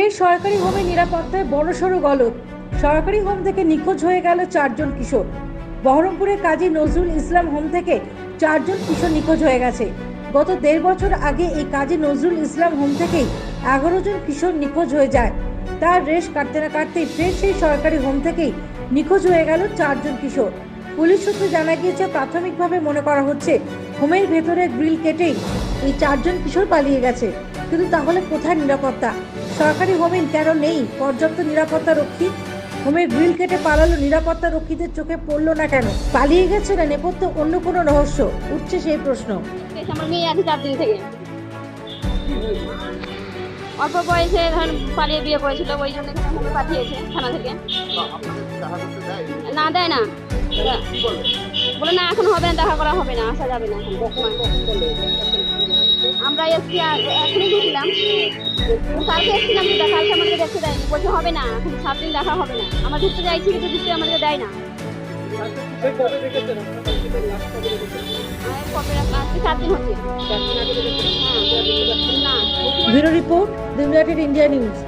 এই সরকারি হোমে নিরাপত্তায় বড়সড় গলত সরকারি হোম থেকে নিখোঁজ হয়ে গেল চারজন কিশোর। বহরমপুরের কাজী নজরুল ইসলাম হোম থেকে চারজন কিশোর নিখোঁজ হয়ে গেছে। গত দেড় বছর আগে এই কাজী নজরুল ইসলাম হোম থেকেই এগারো জন কিশোর নিখোঁজ হয়ে যায়। তার রেশ কাটতে না কাটতেই ফের সেই সরকারি হোম থেকেই নিখোঁজ হয়ে গেল চারজন কিশোর। পুলিশ সূত্রে জানা গিয়েছে, প্রাথমিকভাবে মনে করা হচ্ছে, হোমের ভেতরে গ্রিল কেটেই এই চারজন কিশোর পালিয়ে গেছে। কিন্তু তাহলে কোথায় নিরাপত্তা? সরকারি হোমে কেন নেই? পর্যাপ্ত নিরাপত্তা রক্ষী? হোমের গ্রিল কেটে পালালো নিরাপত্তা রক্ষীদের চোখে পড়ল না কেন? পালিয়ে গেছে না নেপথ্য অন্য কোনো রহস্য? উঠছে সেই প্রশ্ন। আমার দিন থেকে। অল্প বয়সে ধরেন পালিয়ে বিয়ে করেছিল, ওই জন্য পাঠিয়েছে থানা থেকে। না, দেয় না। বলে, না, এখন হবে না, দেখা করা হবে না, আসা যাবে না। আমরা এসছি এখনই ঢুকলাম। কালকে এসছিলাম কিন্তু কালকে আমাদের দেখতে দেয়নি। বলছে হবে না এখন সাত দিন দেখা হবে না। আমরা ঢুকতে চাইছি কিন্তু ঢুকতে আমাদেরকে দেয় না। হচ্ছে হ্যাঁ না ব্যুরো রিপোর্ট ইন্ডিয়া নিউজ।